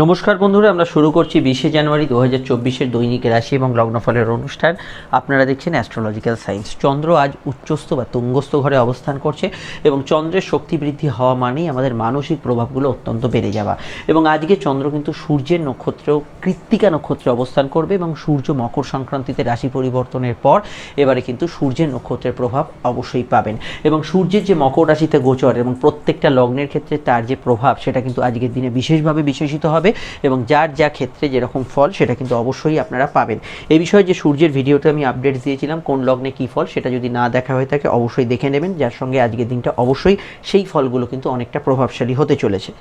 নমস্কার বন্ধুরা, আমরা শুরু করছি বিশে জানুয়ারি দু হাজার চব্বিশের দৈনিক রাশি এবং লগ্নফলের অনুষ্ঠান। আপনারা দেখছেন অ্যাস্ট্রোলজিক্যাল সায়েন্স চন্দ্র আজ উচ্চস্থ বা তুঙ্গস্থ ঘরে অবস্থান করছে এবং চন্দ্রের শক্তি বৃদ্ধি হওয়া মানেই আমাদের মানসিক প্রভাবগুলো অত্যন্ত বেড়ে যাওয়া। এবং আজকে চন্দ্র কিন্তু সূর্যের নক্ষত্রেও কৃত্তিকা নক্ষত্রে অবস্থান করবে এবং সূর্য মকর সংক্রান্তিতে রাশি পরিবর্তনের পর এবারে কিন্তু সূর্যের নক্ষত্রের প্রভাব অবশ্যই পাবেন। এবং সূর্যের যে মকর রাশিতে গোচর এবং প্রত্যেকটা লগ্নের ক্ষেত্রে তার যে প্রভাব, সেটা কিন্তু আজকের দিনে বিশেষভাবে বিশেষিত হবে। এবং যার যা ক্ষেত্রে যেরকম ফল, সেটা কিন্তু অবশ্যই আপনারা পাবেন। এই বিষয়ে যে সূর্যের ভিডিওতে আমি আপডেট দিয়েছিলাম, কোন লগ্নে কী ফল, সেটা যদি না দেখা হয়ে থাকে, অবশ্যই দেখে নেবেন। যার সঙ্গে আজকের দিনটা অবশ্যই সেই ফলগুলো কিন্তু অনেকটা প্রভাবশালী হতে চলেছে।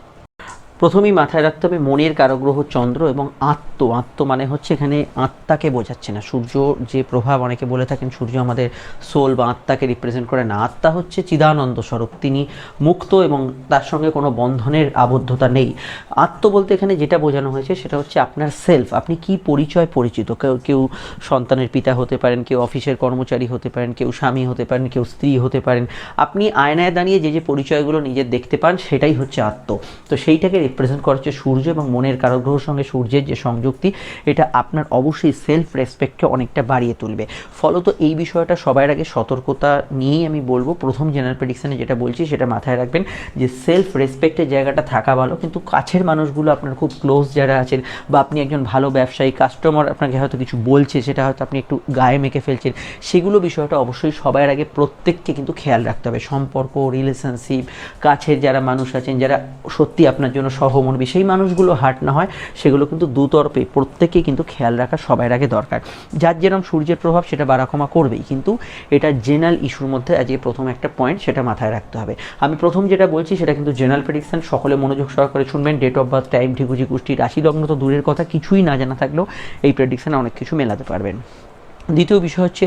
প্রথমেই মাথায় রাখতে হবে মনের কারগ্রহ চন্দ্র এবং আত্ম। আত্ম মানে হচ্ছে এখানে আত্মাকে বোঝাচ্ছে না। সূর্য যে প্রভাব, অনেকে বলে থাকেন সূর্য আমাদের সোল বা আত্মাকে রিপ্রেজেন্ট করে না। আত্মা হচ্ছে চিদানন্দ স্বরূপ। তিনি মুক্ত এবং তার সঙ্গে কোনো বন্ধনের আবদ্ধতা নেই। আত্ম বলতে এখানে যেটা বোঝানো হয়েছে সেটা হচ্ছে আপনার সেলফ আপনি কি পরিচয় পরিচিত? কেউ কেউ সন্তানের পিতা হতে পারেন, কেউ অফিসের কর্মচারী হতে পারেন, কেউ স্বামী হতে পারেন, কেউ স্ত্রী হতে পারেন। আপনি আয়নায় দাঁড়িয়ে যে যে পরিচয়গুলো নিজের দেখতে পান সেটাই হচ্ছে আত্ম। তো সেইটাকে রিপ্রেজেন্ট করা হচ্ছে সূর্য এবং মনের কারগ্রহের সঙ্গে সূর্যের যে সংযুক্তি, এটা আপনার অবশ্যই সেলফ রেসপেক্টকে অনেকটা বাড়িয়ে তুলবে। ফলত এই বিষয়টা সবার আগে সতর্কতা নিয়েই আমি বলব। প্রথম জেনারেল প্রেডিকশানে যেটা বলছি, সেটা মাথায় রাখবেন যে সেলফ রেসপেক্টের জায়গাটা থাকা ভালো, কিন্তু কাছের মানুষগুলো আপনার খুব ক্লোজ যারা আছেন বা আপনি একজন ভালো ব্যবসায়ী কাস্টমার আপনাকে হয়তো কিছু বলছে, সেটা হয়তো আপনি একটু গায়ে মেখে ফেলছেন, সেগুলো বিষয়টা অবশ্যই সবার আগে প্রত্যেককে কিন্তু খেয়াল রাখতে হবে। সম্পর্ক রিলেশনশিপ কাছের যারা মানুষ আছেন, যারা সত্যি আপনার জন্য সহমর্মী সেই মানুষগুলো হার্ট না হয়, সেগুলো কিন্তু দুতরফে প্রত্যেকেই কিন্তু খেয়াল রাখা সবার আগে দরকার। যার যেরকম সূর্যের প্রভাব, সেটা বাড়াকমা করবেই। কিন্তু এটা জেনারেল ইস্যুর মধ্যে আজকে প্রথম একটা পয়েন্ট সেটা মাথায় রাখতে হবে। আমি প্রথম যেটা বলছি, সেটা কিন্তু জেনারেল প্রেডিকশন সকলে মনোযোগ সহকারে শুনবেন। ডেট অফ বার্থ টাইম ঠিকুজি, কুষ্টি, রাশি, লগ্ন তো দূরের কথা, কিছুই না জানা থাকলেও এই প্রেডিকশানে অনেক কিছু মেলাতে পারবেন। দ্বিতীয় বিষয় হচ্ছে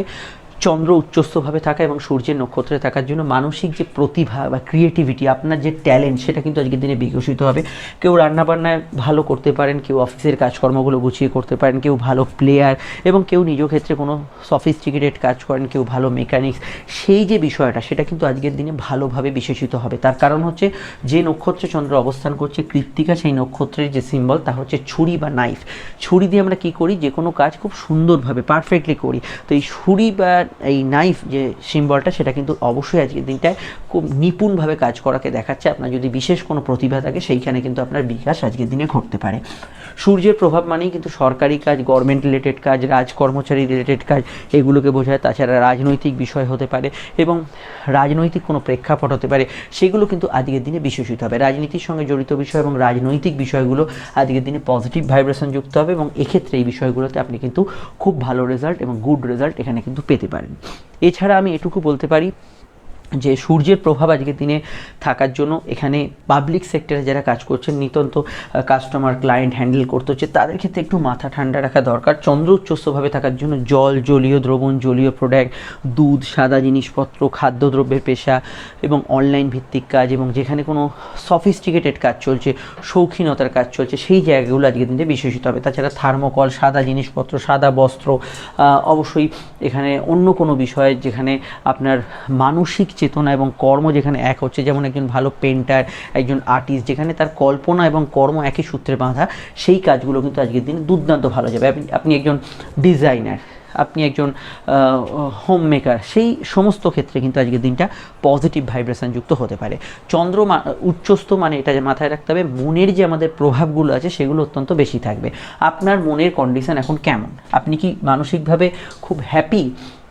চন্দ্র উচ্চস্থভাবে থাকা এবং সূর্যের নক্ষত্রে থাকার জন্য মানসিক যে প্রতিভা বা ক্রিয়েটিভিটি আপনার যে ট্যালেন্ট সেটা কিন্তু আজকের দিনে বিকশিত হবে। কেউ রান্নাবান্নায় ভালো করতে পারেন, কেউ অফিসের কাজকর্মগুলো গুছিয়ে করতে পারেন, কেউ ভালো প্লেয়ার এবং কেউ নিজ ক্ষেত্রে কোনো সফিস্টিকেটেড কাজ করেন, কেউ ভালো মেকানিক্স সেই যে বিষয়টা, সেটা কিন্তু আজকের দিনে ভালোভাবে বিশেষিত হবে। তার কারণ হচ্ছে, যে নক্ষত্রে চন্দ্র অবস্থান করছে, কৃত্তিকা, সেই নক্ষত্রের যে সিম্বল তা হচ্ছে ছুরি বা নাইফ ছুরি দিয়ে আমরা কি করি? যে কোনো কাজ খুব সুন্দরভাবে পারফেক্টলি করি। তো এই ছুরি বা এই নাইফ যে সিম্বলটা সেটা কিন্তু অবশ্যই আজকের দিনটায় খুব নিপুণভাবে কাজ করাকে দেখাচ্ছে। আপনার যদি বিশেষ কোনো প্রতিভা থাকে, সেইখানে কিন্তু আপনার বিকাশ আজকের দিনে ঘটতে পারে। সূর্যের প্রভাব মানেই কিন্তু সরকারি কাজ গভর্নমেন্ট রিলেটেড কাজ রাজকর্মচারী রিলেটেড কাজ, এগুলোকে বোঝায়। তাছাড়া রাজনৈতিক বিষয় হতে পারে এবং রাজনৈতিক কোনো প্রেক্ষাপট হতে পারে, সেগুলো কিন্তু আজকের দিনে বিশেষিত হবে। রাজনীতির সঙ্গে জড়িত বিষয় এবং রাজনৈতিক বিষয়গুলো আজকের দিনে পজিটিভ ভাইব্রেশন যুক্ত হবে এবং এক্ষেত্রে এই বিষয়গুলোতে আপনি কিন্তু খুব ভালো রেজাল্ট এবং গুড রেজাল্ট এখানে কিন্তু পেতে পারেন। এছাড়া আমি এটুকু বলতে পারি যে সূর্যের প্রভাব আজকের দিনে থাকার জন্য এখানে পাবলিক সেক্টরে যারা কাজ করছেন, নিতন্ত কাস্টমার ক্লায়েন্ট হ্যান্ডেল করতে হচ্ছে, তাদের ক্ষেত্রে একটু মাথা ঠান্ডা রাখা দরকার। চন্দ্র উচ্চস্থভাবে থাকার জন্য জল, জলীয় দ্রবণ, জলীয় প্রোডাক্ট দুধ, সাদা জিনিসপত্র, খাদ্যদ্রব্যের পেশা এবং অনলাইন ভিত্তিক কাজ এবং যেখানে কোনো সফিস্টিকেটেড কাজ চলছে, শৌখিনতার কাজ চলছে, সেই জায়গাগুলো আজকের দিনে বিশেষিত হবে। তাছাড়া থার্মোকল সাদা জিনিসপত্র, সাদা বস্ত্র অবশ্যই এখানে অন্য কোনো বিষয়ে যেখানে আপনার মানসিক চেতনা এবং কর্ম যেখানে এক হচ্ছে, যেমন একজন ভালো পেন্টার একজন আর্টিস্ট যেখানে তার কল্পনা এবং কর্ম একই সূত্রে বাঁধা, সেই কাজগুলো কিন্তু আজকের দিনে দুর্দান্ত ভালো যাবে। আপনি আপনি একজন ডিজাইনার আপনি একজন হোম মেকার সেই সমস্ত ক্ষেত্রে কিন্তু আজকের দিনটা পজিটিভ ভাইব্রেশন যুক্ত হতে পারে। চন্দ্র উচ্চস্থ মানে এটা যে মাথায় রাখতে হবে, মনের যে আমাদের প্রভাবগুলো আছে, সেগুলো অত্যন্ত বেশি থাকবে। আপনার মনের কন্ডিশন এখন কেমন? আপনি কি মানসিকভাবে খুব হ্যাপি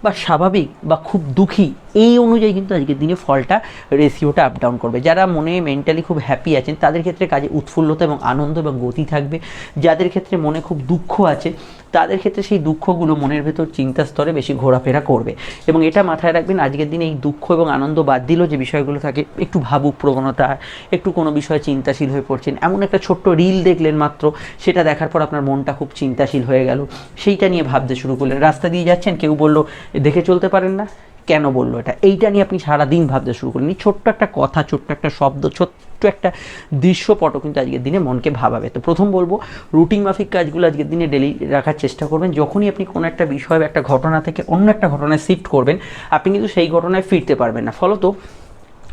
বা স্বাভাবিক বা খুব দুঃখী, এই অনুযায়ী কিন্তু আজকের দিনে ফলটা রেশিওটা আপ ডাউন করবে। যারা মনে মেন্টালি খুব হ্যাপি আছেন, তাদের ক্ষেত্রে কাজে উৎফুল্লতা এবং আনন্দ এবং গতি থাকবে। যাদের ক্ষেত্রে মনে খুব দুঃখ আছে তাদের ক্ষেত্রে সেই দুঃখগুলো মনের ভেতর চিন্তা স্তরে বেশি ঘোরাফেরা করবে। এবং এটা মাথায় রাখবেন, আজকের দিনে এই দুঃখ এবং আনন্দ বাদ দিলেও যে বিষয়গুলো থাকে, একটু ভাবুক প্রবণতা, একটু কোনো বিষয়ে চিন্তাশীল হয়ে পড়ছেন। এমন একটা ছোট্ট রিল দেখলেন মাত্র, সেটা দেখার পর আপনার মনটা খুব চিন্তাশীল হয়ে গেল। সেইটা নিয়ে ভাবতে শুরু করলেন। রাস্তা দিয়ে যাচ্ছেন, কেউ বলল, দেখে চলতে পারেন না? কেন বলল এটা? এইটা নিয়ে আপনি সারাদিন ভাবতে শুরু করলেন ছোট্ট একটা কথা, ছোট্ট একটা শব্দ, ছোট্ট একটা দৃশ্যপটও কিন্তু আজকের দিনে মনকে ভাবাবে। তো প্রথম বলব, রুটিন মাফিক কাজগুলো আজকের দিনে ডেলি রাখার চেষ্টা করবেন। যখনই আপনি কোনো একটা বিষয় বা একটা ঘটনা থেকে অন্য একটা ঘটনায় শিফট করবেন, আপনি কিন্তু সেই ঘটনায় ফিরতে পারবেন না। ফলত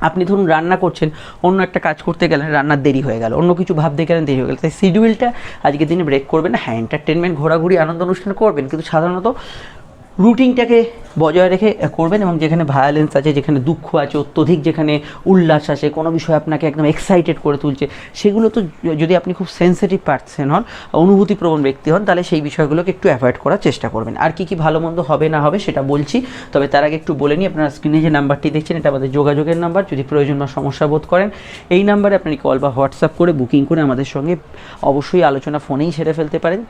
আপনি ধরুন রান্না করছেন, অন্য একটা কাজ করতে গেলেন রান্নার দেরি হয়ে গেল, অন্য কিছু ভাবতে গেলেন, দেরি হয়ে গেল। তাই শিডিউলটা আজকের দিনে ব্রেক করবেন হ্যাঁ এন্টারটেনমেন্ট ঘোরাঘুরি, আনন্দ অনুষ্ঠান করবেন, কিন্তু সাধারণত রুটিনটাকে বজায় রেখে করবেন এবং যেখানে ভায়োলেন্স আছে, যেখানে দুঃখ আছে, অত্যধিক যেখানে উল্লাস আছে কোনো বিষয় আপনাকে একদম এক্সাইটেড করে তুলছে, সেগুলো তো যদি আপনি খুব সেন্সিটিভ পার্সন হন, অনুভূতিপ্রবণ ব্যক্তি হন, তাহলে সেই বিষয়গুলোকে একটু অ্যাভয়েড করার চেষ্টা করবেন। আর কি কি ভালো মন্দ হবে, না হবে সেটা বলছি, তবে তার আগে একটু বলে নিই, আপনারা স্ক্রিনে যে নাম্বারটি দেখছেন, এটা আমাদের যোগাযোগের নাম্বার, যদি প্রয়োজন বা সমস্যা বোধ করেন, এই নাম্বারে আপনি কল বা হোয়াটসঅ্যাপ করে বুকিং করে আমাদের সঙ্গে অবশ্যই আলোচনা ফোনেই সেরে ফেলতে পারেন।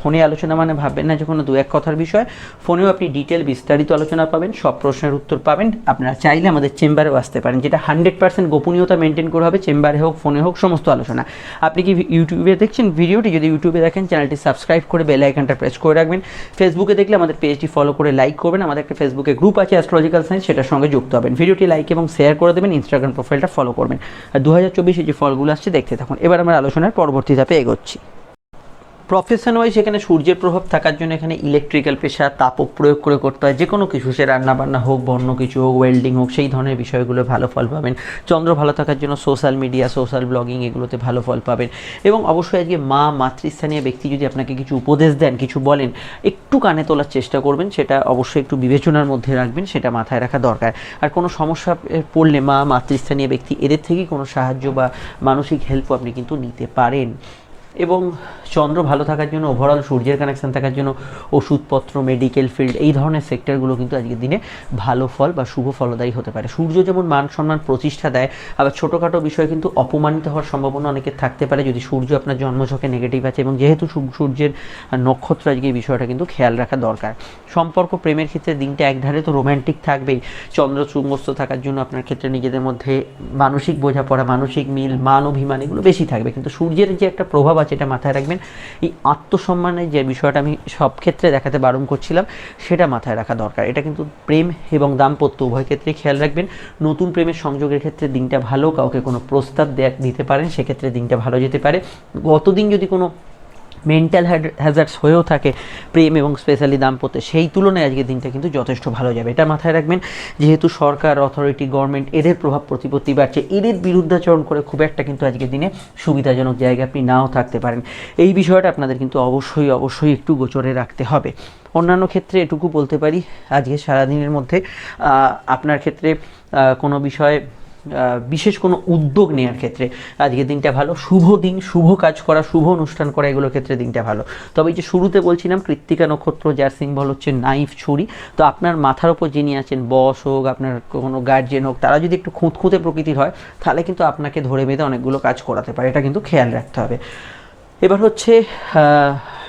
ফোনে আলোচনা মানে ভাববেন না যে কোনো দু এক কথার বিষয়, ফোনেও আপনি ডিটেল বিস্তারিত আলোচনা পাবেন, সব প্রশ্নের উত্তর পাবেন। আপনারা চাইলে আমাদের চেম্বারেও আসতে পারেন, যেটা হান্ড্রেড পার্সেন্ট গোপনীয়তা মেনটেন করে হবে, চেম্বারে হোক ফোনে হোক, সমস্ত আলোচনা। আপনি কি ইউটিউবে দেখছেন ভিডিওটি যদি ইউটিউবে দেখেন চ্যানেলটি সাবস্ক্রাইব করে বেল আইকনটা প্রেস করে রাখবেন। ফেসবুকে দেখলে আমাদের পেজটি ফলো করে লাইক করবেন। আমাদের একটা ফেসবুকে গ্রুপ আছে অ্যাস্ট্রোলজিক্যাল সায়েন্স সেটার সঙ্গে যুক্ত হবেন। ভিডিওটি লাইক এবং শেয়ার করে দেবেন ইনস্টাগ্রাম প্রোফাইলটা ফলো করবেন। আর দু হাজার চব্বিশে যে ফলগুলো আসছে, দেখতে থাকুন। এবার আমরা আলোচনার পরবর্তী ধাপে এগোচ্ছি। প্রফেশন ওয়াইজ এখানে সূর্যের প্রভাব থাকার জন্য এখানে ইলেকট্রিক্যাল পেশা তাপ প্রয়োগ করে করতে হয়। যে কোনো কিছু, সে রান্না বান্না হোক বা অন্য কিছু হোক ওয়েল্ডিং হোক, সেই ধরনের বিষয়গুলো ভালো ফল পাবেন। চন্দ্র ভালো থাকার জন্য সোশ্যাল মিডিয়া সোশ্যাল ব্লগিং এগুলোতে ভালো ফল পাবেন। এবং অবশ্যই আজকে মা মাতৃস্থানীয় ব্যক্তি যদি আপনাকে কিছু উপদেশ দেন, কিছু বলেন, একটু কানে তোলার চেষ্টা করবেন, সেটা অবশ্যই একটু বিবেচনার মধ্যে রাখবেন, সেটা মাথায় রাখা দরকার। আর কোনো সমস্যা পড়লে মা মাতৃস্থানীয় ব্যক্তি, এদের থেকেই কোনো সাহায্য বা মানসিক হেল্পও আপনি কিন্তু নিতে পারেন। এবং চন্দ্র ভালো থাকার জন্য ওভারঅল সূর্যের কানেকশান থাকার জন্য, ওষুধপত্র মেডিকেল ফিল্ড এই ধরনের সেক্টরগুলো কিন্তু আজকের দিনে ভালো ফল বা শুভ ফলদায়ী হতে পারে। সূর্য যেমন মান সম্মান প্রতিষ্ঠা দেয়, আবার ছোটোখাটো বিষয়ে কিন্তু অপমানিত হওয়ার সম্ভাবনা অনেকের থাকতে পারে। যদি সূর্য আপনার জন্মছকে নেগেটিভ আছে এবং যেহেতু সূর্যের নক্ষত্র আজকে এই বিষয়টা কিন্তু খেয়াল রাখা দরকার। সম্পর্ক প্রেমের ক্ষেত্রে দিনটা একধারে তো রোম্যান্টিক থাকবেই। চন্দ্র চুম্বস্ত থাকার জন্য আপনার ক্ষেত্রে নিজেদের মধ্যে মানসিক বোঝাপড়া, মানসিক মিল, মান, অভিমান এগুলো বেশি থাকবে। কিন্তু সূর্যের যে একটা প্রভাব আছে, এটা মাথায় রাখবেন এই আত্মসম্মানের যে বিষয়টা আমি সব ক্ষেত্রে দেখাতে বারণ করছিলাম, সেটা মাথায় রাখা দরকার। এটা কিন্তু প্রেম এবং দাম্পত্য উভয় ক্ষেত্রে খেয়াল রাখবেন। নতুন প্রেমের সংযোগের ক্ষেত্রে দিনটা ভালো, কাউকে কোনো প্রস্তাব দিতে পারেন, সেক্ষেত্রে দিনটা ভালো যেতে পারে। গতদিন যদি কোনো মেন্টাল হ্যাজার্ডস হয়েও থাকে, প্রেম এবং স্পেশালি দাম্পত্যে, সেই তুলনায় আজকের দিনটা কিন্তু যথেষ্ট ভালো যাবে। এটা মাথায় রাখবেন, যেহেতু সরকার অথরিটি গভর্নমেন্ট এদের প্রভাব প্রতিপত্তি বাড়ছে, এদের বিরুদ্ধাচরণ করে খুব একটা কিন্তু আজকের দিনে সুবিধাজনক জায়গায় আপনি নাও থাকতে পারেন। এই বিষয়টা আপনাদের কিন্তু অবশ্যই অবশ্যই একটু গোচরে রাখতে হবে। অন্যান্য ক্ষেত্রে এটুকু বলতে পারি, আজকে সারাদিনের মধ্যে আপনার ক্ষেত্রে কোনো বিষয়ে বিশেষ কোনো উদ্যোগ নেওয়ার ক্ষেত্রে আজকের দিনটা ভালো। শুভ দিন, শুভ কাজ করা, শুভ অনুষ্ঠান করা, এগুলোর ক্ষেত্রে দিনটা ভালো। তবে এই যে শুরুতে বলছিলাম, কৃত্তিকা নক্ষত্র, যার সিম্বল হচ্ছে নাইফ ছুরি। তো আপনার মাথার ওপর যিনি আছেন, বস হোক, আপনার কোনো গার্জেন হোক, তারা যদি একটু খুঁতখুঁতে প্রকৃতির হয়, তাহলে কিন্তু আপনাকে ধরে বেঁধে অনেকগুলো কাজ করাতে পারে। এটা কিন্তু খেয়াল রাখতে হবে। এবার হচ্ছে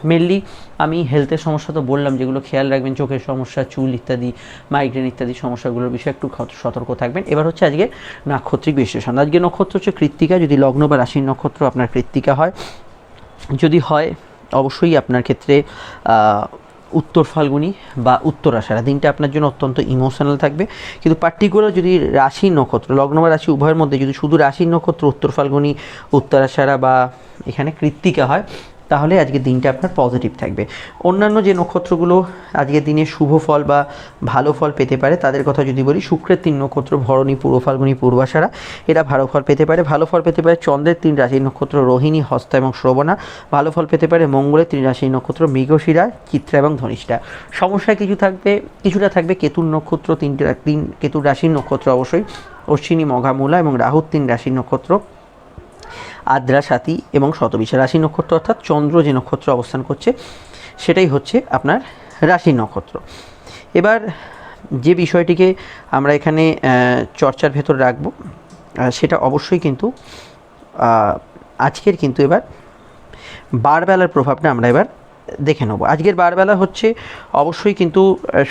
মেনলি আমি হেলথের সমস্যা তো বললাম, যেগুলো খেয়াল রাখবেন, চোখের সমস্যা, চুল ইত্যাদি মাইগ্রেন ইত্যাদি সমস্যাগুলোর বিষয়ে একটু সতর্ক থাকবেন। এবার হচ্ছে আজকে নাক্ষত্রিক বিশ্লেষণ। আজকে নক্ষত্র হচ্ছে কৃত্তিকা। যদি লগ্ন বা রাশির নক্ষত্র আপনার কৃত্তিকা হয়, যদি হয়, অবশ্যই আপনার ক্ষেত্রে উত্তর ফাল্গুনি বা উত্তর আষাঢ়া দিনটা আপনার জন্য অত্যন্ত ইমোশনাল থাকবে। কিন্তু পার্টিকুলার যদি রাশি নক্ষত্র, লগ্ন বা রাশি উভয়ের মধ্যে যদি শুধু রাশির নক্ষত্র, উত্তর ফাল্গুনি উত্তর আষাঢ়া বা এখানে কৃত্তিকা হয় তাহলে আজকের দিনটা আপনার পজিটিভ থাকবে। অন্যান্য যে নক্ষত্রগুলো আজকের দিনে শুভ ফল বা ভালো ফল পেতে পারে, তাদের কথা যদি বলি, শুক্রের তিন নক্ষত্র, ভরণী, পূর্ব ফাল্গুনি পূর্বাষাঢ়া এরা ভালো ফল পেতে পারে। ভালো ফল পেতে পারে চন্দ্রের তিন রাশির নক্ষত্র, রোহিণী, হস্ত এবং শ্রবণা ভালো ফল পেতে পারে মঙ্গলের তিন রাশির নক্ষত্র, মৃগশিরা, চিত্রা এবং ধনিষ্ঠা। সমস্যা কিছু থাকবে, কিছুটা থাকবে কেতুর নক্ষত্র, তিনটে তিন কেতুর রাশির নক্ষত্র অবশ্যই। অশ্বিনী মঘামূলা এবং রাহুর তিন রাশির নক্ষত্র। আদ্রা সাথী এবং শতবিশা রাশি নক্ষত্র, অর্থাৎ চন্দ্র যে নক্ষত্র অবস্থান করছে, সেটাই হচ্ছে আপনার রাশি নক্ষত্র। এবার যে বিষয়টিকে আমরা এখানে চর্চার ভেতর রাখব সেটা অবশ্যই কিন্তু আজকের কিন্তু এবার বারবেলার প্রভাবটা আমরা এবার দেখে নেব। আজকের বারবেলা হচ্ছে, অবশ্যই কিন্তু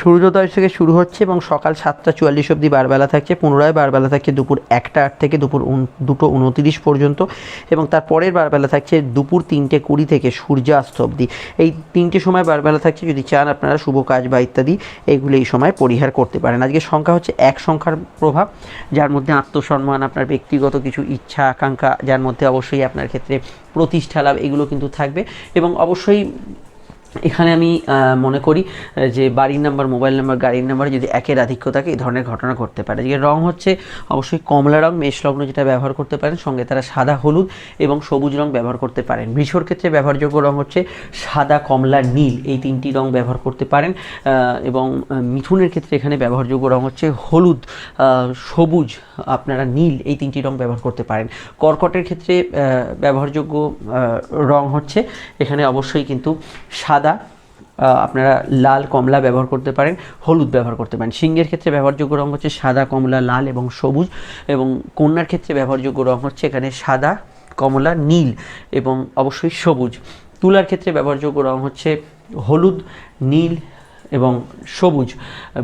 সূর্যোদয় থেকে শুরু হচ্ছে এবং সকাল সাতটা চুয়াল্লিশ অবধি বারবেলা থাকছে। পুনরায় বারবেলা থাকছে দুপুর একটা আট থেকে দুপুর দুটো উনতিরিশ পর্যন্ত এবং তার পরের বারবেলা থাকছে দুপুর তিনটে কুড়ি থেকে সূর্যাস্ত অবধি। এই তিনটে সময় বারবেলা থাকছে, যদি চান আপনারা শুভ কাজ বা ইত্যাদি এইগুলো এই সময় পরিহার করতে পারেন। আজকে সংখ্যা হচ্ছে এক সংখ্যার প্রভাব, যার মধ্যে আত্মসম্মান, আপনার ব্যক্তিগত কিছু ইচ্ছা, আকাঙ্ক্ষা, যার মধ্যে অবশ্যই আপনার ক্ষেত্রে প্রতিষ্ঠা, লাভ, এগুলো কিন্তু থাকবে। এবং অবশ্যই এখানে আমি মনে করি যে বাড়ির নাম্বার, মোবাইল নাম্বার, গাড়ির নাম্বার যদি একের আধিক্য থাকে, এই ধরনের ঘটনা ঘটতে পারে। যে রং হচ্ছে অবশ্যই কমলা রং, মেষ লগ্ন যেটা ব্যবহার করতে পারেন, সঙ্গে তারা সাদা, হলুদ এবং সবুজ রং ব্যবহার করতে পারেন। বৃষর ক্ষেত্রে ব্যবহারযোগ্য রং হচ্ছে সাদা, কমলা, নীল, এই তিনটি রং ব্যবহার করতে পারেন। এবং মিথুনের ক্ষেত্রে এখানে ব্যবহারযোগ্য রং হচ্ছে হলুদ সবুজ, আপনারা নীল, এই তিনটি রং ব্যবহার করতে পারেন। কর্কটের ক্ষেত্রে ব্যবহারযোগ্য রং হচ্ছে, এখানে অবশ্যই কিন্তু সাদা আহ, আপনারা লাল কমলা ব্যবহার করতে পারেন হলুদ ব্যবহার করতে পারেন। সিংহের ক্ষেত্রে ব্যবহারযোগ্য রঙ হচ্ছে সাদা কমলা লাল এবং সবুজ এবং কন্যার ক্ষেত্রে ব্যবহারযোগ্য রঙ হচ্ছে এখানে সাদা কমলা নীল এবং অবশ্যই সবুজ। তুলার ক্ষেত্রে ব্যবহারযোগ্য রং হচ্ছে হলুদ নীল এবং সবুজ।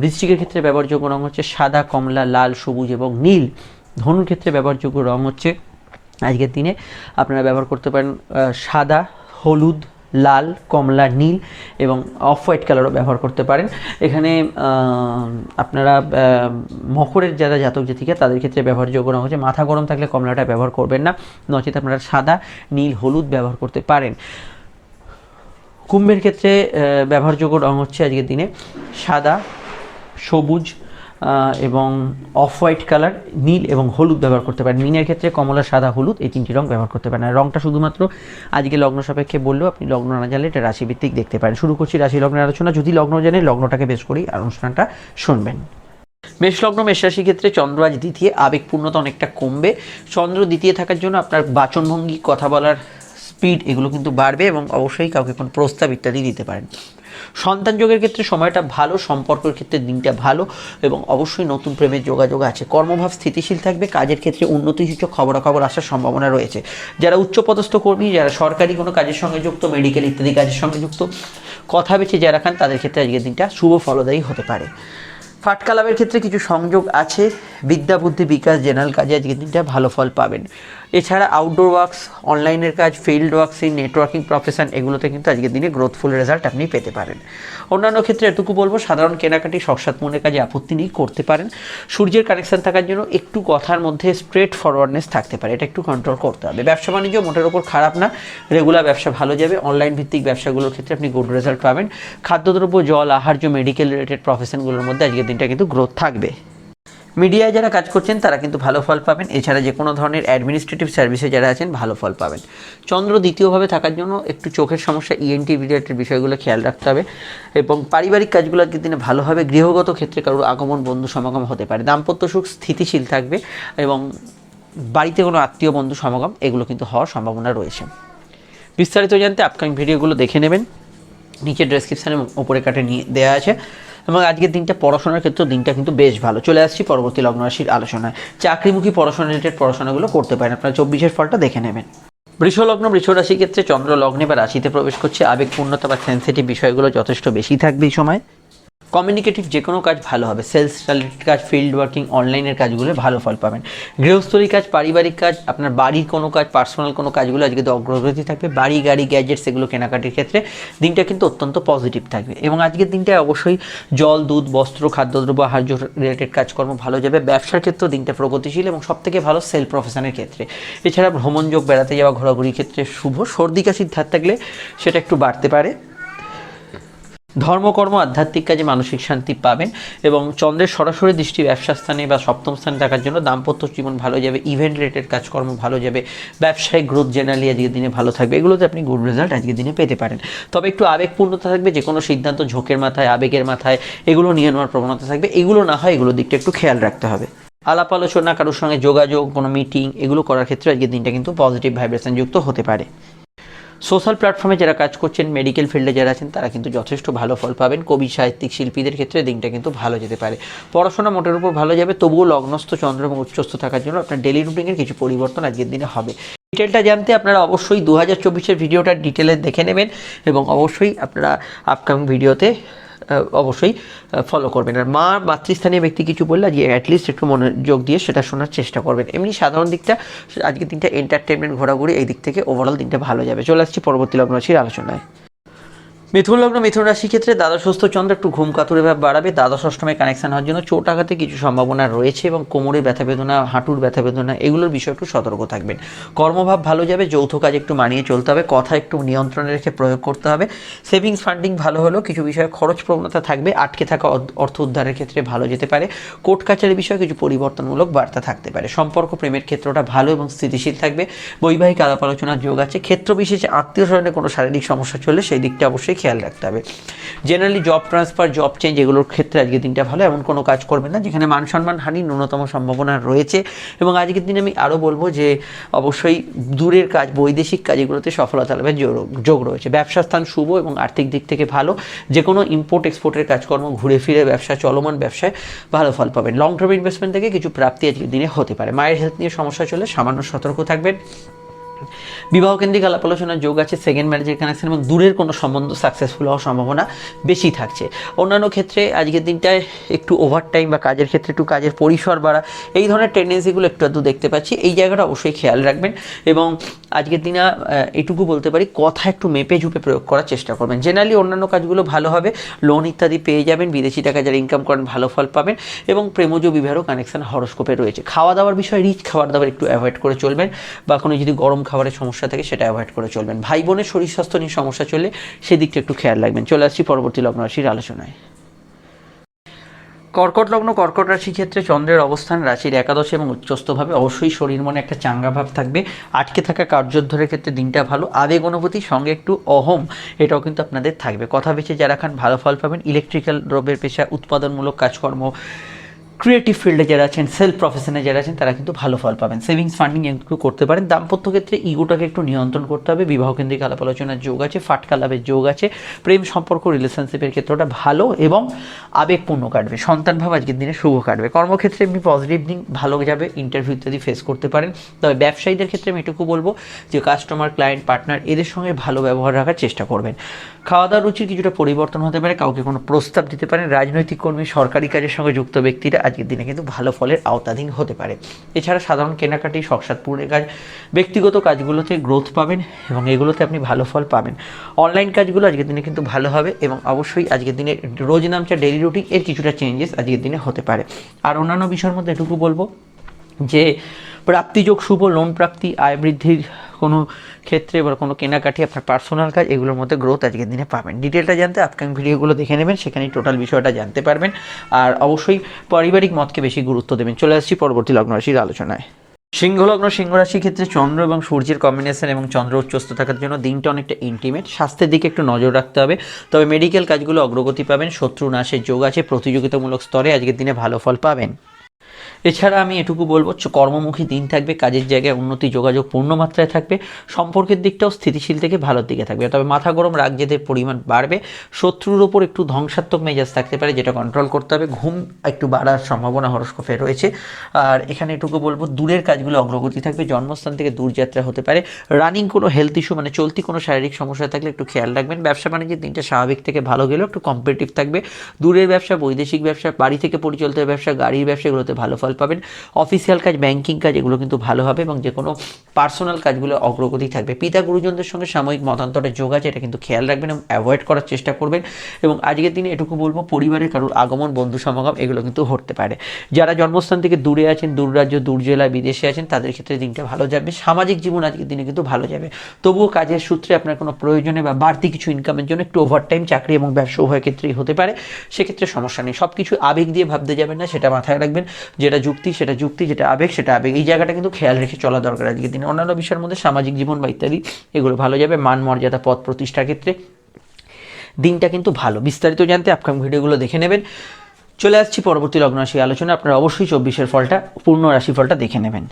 বৃশ্চিকের ক্ষেত্রে ব্যবহারযোগ্য রঙ হচ্ছে সাদা কমলা লাল সবুজ এবং নীল। ধনুর ক্ষেত্রে ব্যবহারযোগ্য রঙ হচ্ছে আজকের দিনে। আপনারা ব্যবহার করতে পারেন সাদা হলুদ লাল, কমলা, নীল এবং অফ হোয়াইট কালারও ব্যবহার করতে পারেন। এখানে আপনারা মকরের যারা জাতক জাতিকা, তাদের ক্ষেত্রে ব্যবহারযোগ্য রং হচ্ছে মাথা গরম থাকলে কমলাটা ব্যবহার করবেন না। নচেত আপনারা সাদা, নীল, হলুদ ব্যবহার করতে পারেন। কুম্ভের ক্ষেত্রে ব্যবহারযোগ্য রং হচ্ছে আজকের দিনে সাদা, সবুজ এবং অফ হোয়াইট কালার নীল এবং হলুদ ব্যবহার করতে পারেন। মিনের ক্ষেত্রে কমলা, সাদা, হলুদ এই তিনটি রং ব্যবহার করতে পারেন। আর রংটা শুধুমাত্র আজকে লগ্ন সাপেক্ষে বললেও আপনি লগ্ন না জানলে এটা রাশিভিত্তিক দেখতে পারেন। শুরু করছি রাশি লগ্নের আলোচনা। যদি লগ্ন জানেন লগ্নটাকে বেশ করেই অনুষ্ঠানটা শুনবেন। মেষ লগ্ন, মেষ রাশির ক্ষেত্রে চন্দ্র আজ দ্বিতীয়। আবেগপূর্ণতা অনেকটা কমবে। চন্দ্র দ্বিতীয় থাকার জন্য আপনার বাচনভঙ্গি, কথা বলার স্পিড এগুলো কিন্তু বাড়বে এবং অবশ্যই কাউকে কোনো প্রস্তাব ইত্যাদি দিতে পারেন। সন্তান যোগের ক্ষেত্রে সময়টা ভালো, সম্পর্কের ক্ষেত্রে দিনটা ভালো এবং অবশ্যই নতুন প্রেমের যোগাযোগ আছে। কর্মভাব স্থিতিশীল থাকবে, কাজের ক্ষেত্রে উন্নতিসূচক খবরাখবর আসার সম্ভাবনা রয়েছে। যারা উচ্চপদস্থ কর্মী, যারা সরকারি কোনো কাজের সঙ্গে যুক্ত মেডিকেল ইত্যাদি কাজের সঙ্গে যুক্ত, কথা বেছে যারা খান, তাদের ক্ষেত্রে আজকের দিনটা শুভ ফলদায়ী হতে পারে। ফাটকা লাভের ক্ষেত্রে কিছু সংযোগ আছে। বিদ্যা বুদ্ধি বিকাশ জেনারেল কাজে আজকের দিনটা ভালো ফল পাবেন। এছাড়া আউটডোর ওয়ার্কস অনলাইনের কাজ ফিল্ড ওয়ার্কস এই নেটওয়ার্কিং প্রফেশন এগুলোতে কিন্তু আজকের দিনে গ্রোথফুল রেজাল্ট আপনি পেতে পারেন। অন্যান্য ক্ষেত্রে এটুকু বলব, সাধারণ কেনাকাটি সৎসাত মনের কাজে আপত্তি নেই, করতে পারেন। সূর্যের কানেকশন থাকার জন্য একটু কথার মধ্যে স্ট্রেট ফরওয়ার্ডনেস থাকতে পারে, এটা একটু কন্ট্রোল করতে হবে। ব্যবসা বাণিজ্য মোটের ওপর খারাপ না রেগুলার ব্যবসা ভালো যাবে অনলাইন ভিত্তিক ব্যবসাগুলোর ক্ষেত্রে আপনি গুড রেজাল্ট পাবেন। খাদ্যদ্রব্য, জল, আহার্য মেডিকেল রিলেটেড প্রফেশনগুলোর মধ্যে আজকের দিনটা কিন্তু গ্রোথ থাকবে। মিডিয়ায় যারা কাজ করছেন, তারা কিন্তু ভালো ফল পাবেন। এছাড়া যে কোনো ধরনের অ্যাডমিনিস্ট্রেটিভ সার্ভিসে যারা আছেন, ভালো ফল পাবেন। চন্দ্র দ্বিতীয়ভাবে থাকার জন্য একটু চোখের সমস্যা E ইএনটি রিলেটেড বিষয়গুলো খেয়াল রাখতে হবে এবং পারিবারিক কাজগুলো আজকের দিনে ভালো হবে গৃহগত ক্ষেত্রে কারোর আগমন, বন্ধু সমাগম হতে পারে। দাম্পত্য সুখ স্থিতিশীল থাকবে এবং বাড়িতে কোনো আত্মীয়, বন্ধু সমাগম, এগুলো কিন্তু হওয়ার সম্ভাবনা রয়েছে। বিস্তারিত জানতে আপকামিং ভিডিওগুলো দেখে নেবেন। নিচে ডেসক্রিপশানে ওপরে কাটে নিয়ে দেওয়া আছে। এবং আজকের দিনটা পড়াশোনার ক্ষেত্রে দিনটা কিন্তু বেশ ভালো। চলে আসছি পরবর্তী লগ্ন রাশির আলোচনায়। চাকরিমুখী পড়াশোনা রিলেটেড পড়াশোনাগুলো করতে পারেন। আপনারা চব্বিশের ফলটা দেখে নেবেন। বৃষ লগ্ন, বৃষ রাশির ক্ষেত্রে চন্দ্র লগ্নে বা রাশিতে প্রবেশ করছে। আবেগপূর্ণতা বা সেন্সিটিভ বিষয়গুলো যথেষ্ট বেশি থাকবে এই সময়। কমিউনিকেটিভ যে কোনো কাজ ভালো হবে। সেলস রিলেটেড কাজ ফিল্ড ওয়ার্কিং অনলাইনের কাজগুলো ভালো ফল পাবেন। গৃহস্থলী কাজ, পারিবারিক কাজ, আপনার বাড়ির কোনো কাজ পার্সোনাল কোনো কাজগুলো আজকে তো অগ্রগতি থাকবে। বাড়ি, গাড়ি গ্যাজেটস এগুলো কেনাকাটির ক্ষেত্রে দিনটা কিন্তু অত্যন্ত পজিটিভ থাকবে। এবং আজকের দিনটায় অবশ্যই জল, দুধ, বস্ত্র, খাদ্যদ্রব্য, আহার্য রিলেটেড কাজকর্ম ভালো যাবে। ব্যবসার ক্ষেত্রেও দিনটা প্রগতিশীল এবং সবথেকে ভালো সেল প্রফেশনের ক্ষেত্রে। এছাড়া ভ্রমণযোগ, বেড়াতে যাওয়া, ঘোরাঘুরির ক্ষেত্রে শুভ সর্দি, কাশির ধার থাকলে সেটা একটু বাড়তে পারে। ধর্মকর্ম আধ্যাত্মিক কাজে মানসিক শান্তি পাবেন এবং চন্দ্রের সরাসরি দৃষ্টি ব্যবসা স্থানে বা সপ্তম স্থানে থাকার জন্য দাম্পত্য জীবন ভালো যাবে ইভেন্ট রিলেটেড কাজকর্ম ভালো যাবে, ব্যবসায়িক গ্রোথ জেনারেলি আজকের দিনে ভালো থাকবে, এগুলোতে আপনি গুড রেজাল্ট আজকের দিনে পেতে পারেন। তবে একটু আবেগপূর্ণতা থাকবে যে কোনো সিদ্ধান্ত ঝোঁকের মাথায়, আবেগের মাথায়, এগুলো নিয়ে নেওয়ার প্রবণতা থাকবে। এগুলো না হয় এগুলোর দিকটা একটু খেয়াল রাখতে হবে। আলাপ আলোচনা, কারোর সঙ্গে যোগাযোগ, কোনো মিটিং এগুলো করার ক্ষেত্রে আজকের দিনটা কিন্তু পজিটিভ ভাইব্রেশন যুক্ত হতে পারে। সোশ্যাল প্ল্যাটফর্মে যারা কাজ করছেন মেডিকেল ফিল্ডে যারা আছেন, তারা কিন্তু যথেষ্ট ভালো ফল পাবেন। কবি, সাহিত্যিক, শিল্পীদের ক্ষেত্রে দিনটা কিন্তু ভালো যেতে পারে। পড়াশোনা মোটের উপর ভালো যাবে, তবুও লগ্নস্থ চন্দ্র এবং উচ্চস্থ থাকার জন্য আপনার ডেলি রুটিনের কিছু পরিবর্তন আজকের দিনে হবে। ডিটেলটা জানতে আপনারা অবশ্যই দু হাজার চব্বিশের ভিডিওটা ডিটেলে দেখে নেবেন এবং অবশ্যই আপনারা আপকামিং ভিডিওতে অবশ্যই ফলো করবেন। আর মা মাতৃস্থানীয় ব্যক্তি কিছু বললে যে অ্যাটলিস্ট একটু মনোযোগ দিয়ে সেটা শোনার চেষ্টা করবেন। এমনি সাধারণ দিকটা, আজকের দিনটা এন্টারটেনমেন্ট ঘোরাঘুরি এই দিক থেকে ওভারঅল দিনটা ভালো যাবে। চলে আসছি পরবর্তী লগ্ন আলোচনায়। মিথুন লগ্ন, মিথুন রাশি ক্ষেত্রে দ্বাদশ ষষ্ঠ চন্দ্র একটু ঘুম কাতুরে ভাব বাড়াবে। দ্বাদশ অষ্টমে কানেকশন হওয়ার জন্য চোট আঘাতে কিছু সম্ভাবনা রয়েছে এবং কোমরে ব্যথা বেদনা, হাঁটুর ব্যথা বেদনা, এগুলোর বিষয়ে একটু সতর্ক থাকবেন। কর্মভাব ভালো যাবে, যৌথ কাজ একটু মানিয়ে চলতে হবে, কথা একটু নিয়ন্ত্রণে রেখে প্রয়োগ করতে হবে। সেভিংস ফান্ডিং ভালো হলেও কিছু বিষয়ে খরচ প্রবণতা থাকবে, আটকে থাকা অর্থ- উদ্ধারের ক্ষেত্রে ভালো যেতে পারে। কোর্ট কাচারি বিষয়ে কিছু পরিবর্তনমূলক বার্তা থাকতে পারে। সম্পর্ক প্রেমের ক্ষেত্রটা ভালো এবং স্থিতিশীল থাকবে। বৈবাহিক আলাপ আলোচনার যোগ আছে। ক্ষেত্র বিশেষে আত্মীয় স্বজনের কোনো শারীরিক সমস্যা চললে সেই দিকটা অবশ্যই খেয়াল রাখতে হবে। Generally job transfer job change এগুলোর ক্ষেত্রে আজকের দিনটা ভালো, এমন কোনো কাজ করবে না যেখানে মান সম্মান হানির ন্যূনতম সম্ভাবনা রয়েছে। এবং আজকের দিনে আমি আরও বলব যে, অবশ্যই দূরের কাজ, বৈদেশিক কাজ এগুলোতে সফলতা লাভের যোগ রয়েছে। ব্যবসা স্থান শুভ এবং আর্থিক দিক থেকে ভালো। যে কোনো ইম্পোর্ট এক্সপোর্টের কাজকর্ম ঘুরে ফিরে, ব্যবসা চলমান, ব্যবসায় ভালো ফল পাবেন। লং টার্ম ইনভেস্টমেন্ট থেকে কিছু প্রাপ্তি আজকের দিনে হতে পারে। মায়ের হেলথ নিয়ে সমস্যা চলে, সামান্য সতর্ক থাকবেন। বিবাহ কেন্দ্রিক আলাপ আলোচনার যোগ আছে সেকেন্ড ম্যারেজের কানেকশন এবং দূরের কোনো সম্বন্ধ সাকসেসফুল হওয়ার সম্ভাবনা বেশি থাকছে। অন্যান্য ক্ষেত্রে আজকের দিনটায় একটু ওভার টাইম বা কাজের ক্ষেত্রে একটু কাজের পরিসর বাড়া, এই ধরনের টেন্ডেন্সিগুলো একটু আধটু দেখতে পাচ্ছি। এই জায়গাটা অবশ্যই খেয়াল রাখবেন এবং আজকের দিনে এটুকু বলতে পারি, কথা একটু মেপে ঝুপে প্রয়োগ করার চেষ্টা করবেন। জেনারেলি অন্যান্য কাজগুলো ভালো হবে লোন ইত্যাদি পেয়ে যাবেন, বিদেশি টাকা যারা ইনকাম করেন ভালো ফল পাবেন এবং প্রেমজ বিবাহেরও কানেকশন হরস্কোপে রয়েছে। খাওয়া দাওয়ার বিষয়ে রিচ খাওয়ার দাবার একটু অ্যাভয়েড করে চলবেন বা কোনো যদি গরম খাবারের সমস্যা থাকে সেটা অ্যাভয়েড করে চলবেন। ভাই বোনের শরীর স্বাস্থ্য নিয়ে সমস্যা চললে সেদিকটা একটু খেয়াল রাখবেন। চলে আসছি পরবর্তী লগ্ন রাশির আলোচনায়। কর্কট লগ্ন, কর্কট রাশির ক্ষেত্রে চন্দ্রের অবস্থান রাশির একাদশ এবং উচ্চস্থভাবে অবশ্যই শরীর মনে একটা চাঙ্গা ভাব থাকবে। আটকে থাকা কার্যোদ্ধরের ক্ষেত্রে দিনটা ভালো। আবেগ অনুভূতির সঙ্গে একটু অহম, এটাও কিন্তু আপনাদের থাকবে। কথা বেছে যারা খান, ভালো ফল পাবেন। ইলেকট্রিক্যাল দ্রব্যের পেশা, উৎপাদনমূলক কাজকর্ম ক্রিয়েটিভ ফিল্ডে যারা আছেন সেলফ প্রফেশনে যারা আছেন, তারা কিন্তু ভালো ফল পাবেন। সেভিংস ফান্ডিং একটু করতে পারেন। দাম্পত্য ক্ষেত্রে ইগোটাকে একটু নিয়ন্ত্রণ করতে হবে। বিবাহ কেন্দ্রিক আলাপ আলোচনার যোগ আছে, ফাটকা লাভের যোগ আছে। প্রেম সম্পর্ক রিলেশনশিপের ক্ষেত্রটা ভালো এবং আবেগপূর্ণ কাটবে। সন্তান ভাব আজকের দিনে শুভ কাটবে। কর্মক্ষেত্রে এমনি পজিটিভ দিন ভালো যাবে ইন্টারভিউ ইত্যাদি ফেস করতে পারেন। তবে ব্যবসায়ীদের ক্ষেত্রে আমি এটুকু বলব যে কাস্টমার ক্লায়েন্ট পার্টনার এদের সঙ্গে ভালো ব্যবহার রাখার চেষ্টা করবেন। খাওয়া দাওয়ার রুচির কিছুটা পরিবর্তন হতে পারে, কাউকে কোনো প্রস্তাব দিতে পারেন, রাজনৈতিক কর্মী, সরকারি কাজের সঙ্গে যুক্ত ব্যক্তিরা আজকের দিনে কিন্তু ভালো ফলের আওতাধীন হতে পারে। এছাড়া সাধারণ কেনাকাটি শখসাদপূর্ণের কাজ, ব্যক্তিগত কাজগুলোতে গ্রোথ পাবেন এবং এগুলোতে আপনি ভালো ফল পাবেন। অনলাইন কাজগুলো আজকের দিনে কিন্তু ভালো হবে এবং অবশ্যই আজকের দিনে রোজ নামচা ডেলি রুটিন এর কিছুটা চেঞ্জেস আজকের দিনে হতে পারে। আর অন্যান্য বিষয়ের মধ্যে এটুকু বলব যে, প্রাপ্তিযোগ শুভ লোন প্রাপ্তি, আয় বৃদ্ধির কোনো ক্ষেত্রে বা কোনো কেনাকাটি, আপনার পার্সোনাল কাজ, এগুলোর মধ্যে গ্রোথ আজকের দিনে পাবেন। ডিটেলটা জানতে আপকামিং ভিডিওগুলো দেখে নেবেন, সেখানে টোটাল বিষয়টা জানতে পারবেন। আর অবশ্যই পারিবারিক মতকে বেশি গুরুত্ব দেবেন। চলে আসছি পরবর্তী লগ্ন রাশির আলোচনায়। সিংহলগ্ন সিংহ রাশির ক্ষেত্রে চন্দ্র এবং সূর্যের কম্বিনেশন এবং চন্দ্র উচ্চস্থ থাকার জন্য দিনটা অনেকটা ইন্টিমেট স্বাস্থ্যের দিকে একটু নজর রাখতে হবে। তবে মেডিকেল কাজগুলো অগ্রগতি পাবেন শত্রু নাশের যোগ আছে, প্রতিযোগিতামূলক স্তরে আজকের দিনে ভালো ফল পাবেন। এছাড়া আমি এটুকু বলব কর্মমুখী দিন থাকবে, কাজের জায়গায় উন্নতি, যোগাযোগ পূর্ণ মাত্রায় থাকবে, সম্পর্কের দিকটাও স্থিতিশীল থেকে ভালোর দিকে থাকবে। তবে মাথা গরম রাগ জেদের পরিমাণ বাড়বে, শত্রুর ওপর একটু ধ্বংসাত্মক মেজাজ থাকতে পারে, যেটা কন্ট্রোল করতে হবে, ঘুম একটু বাড়ার সম্ভাবনা হরস্কোপে রয়েছে। আর এখানে এটুকু বলব, দূরের কাজগুলো অগ্রগতি থাকবে, জন্মস্থান থেকে দূরযাত্রা হতে পারে রানিং কোনো হেলথ ইস্যু মানে চলতি কোনো শারীরিক সমস্যা থাকলে একটু খেয়াল রাখবেন, ব্যবসা বাণিজ্যের দিনটা স্বাভাবিক থেকে ভালো গেলেও একটু কম্পিটিটিভ থাকবে। দূরের ব্যবসা, বৈদেশিক ব্যবসা, বাড়ি থেকে পরিচালিত ব্যবসা, গাড়ির ব্যবসা, এগুলোতে ভালো ফল পাবেন। অফিসিয়াল কাজ ব্যাংকিং কাজ, এগুলো কিন্তু ভালো হবে এবং যে কোনো পার্সোনাল কাজগুলো অগ্রগতি থাকবে। পিতা গুরুজনদের সঙ্গে সাময়িক মতান্তরের যোগ আছে, এটা কিন্তু খেয়াল রাখবেন এবং অ্যাভয়েড করার চেষ্টা করবেন এবং আজকের দিনে এটুকু বলব পরিবারের কারোর আগমন, বন্ধু সমাগম, এগুলো কিন্তু হতে পারে। যারা জন্মস্থান থেকে দূরে আছেন, দূর রাজ্য, দূর জেলায় বিদেশে আছেন, তাদের ক্ষেত্রে দিনটা ভালো যাবে। সামাজিক জীবন আজকের দিনে কিন্তু ভালো যাবে। তবুও কাজের সূত্রে আপনার কোনো প্রয়োজনে বা বাড়তি কিছু ইনকামের জন্য একটু ওভারটাইম চাকরি এবং ব্যবসা উভয় ক্ষেত্রেই হতে পারে। সেক্ষেত্রে সমস্যা নেই। সব কিছু আবেগ দিয়ে ভাবতে যাবেন না, সেটা মাথায় রাখবেন। যেটা যুক্তি, সেটা যুক্তি, যেটা আবেগ, সেটা আবেগ। এই জায়গাটা কিন্তু খেয়াল রেখে চলা দরকার আজকের দিনে। অন্যান্য বিষয়ের মধ্যে সামাজিক জীবন বা ইত্যাদি, এগুলো ভালো যাবে। মান, মর্যাদা, পথ প্রতিষ্ঠার ক্ষেত্রে দিনটা কিন্তু ভালো। বিস্তারিত জানতে আপকাম ভিডিওগুলো দেখে নেবেন। চলে আসছি পরবর্তী লগ্ন রাশি আলোচনা আপনারা অবশ্যই চব্বিশের ফলটা, পূর্ণ রাশি ফলটা দেখে নেবেন।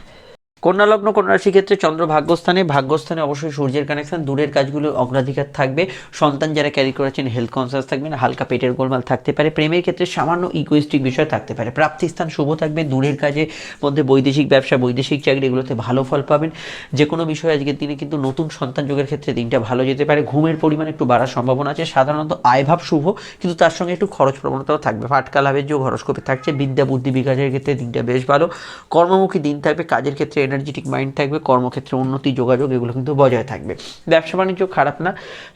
কন্যা লগ্ন কন্যা রাশির ক্ষেত্রে চন্দ্র ভাগ্যস্থানে ভাগ্যস্থানে অবশ্যই সূর্যের কানেকশন দূরের কাজগুলো অগ্রাধিকার থাকবে। সন্তান যারা ক্যারি করেছেন হেলথ কনসিয়াস থাকবেন, হালকা পেটের গোলমাল থাকতে পারে। প্রেমের ক্ষেত্রে সামান্য ইগোইস্টিক বিষয় থাকতে পারে। প্রাপ্তিস্থান শুভ থাকবে, দূরের কাজে মধ্যে বৈদেশিক ব্যবসা, বৈদেশিক চাকরি এগুলোতে ভালো ফল পাবেন। যে কোনো বিষয়ে আজকের দিনে কিন্তু নতুন সন্তান যোগের ক্ষেত্রে দিনটা ভালো যেতে পারে। ঘুমের পরিমাণ একটু বাড়ার সম্ভাবনা আছে। সাধারণত আয়ভাব শুভ, কিন্তু তার সঙ্গে একটু খরচ প্রবণতাও থাকবে। ফাটকা লাভের যোগ হরস্কোপে থাকছে। বিদ্যা, বুদ্ধি বিকাশের ক্ষেত্রে দিনটা বেশ ভালো। কর্মমুখী দিন থাকবে। কাজের ক্ষেত্রে এনার্জেটিক মাইন্ড থাকবে, কর্মক্ষেত্রে উন্নতি, যোগাযোগ, এগুলো কিন্তু বজায় থাকবে। ব্যবসা বাণিজ্য খারাপ না,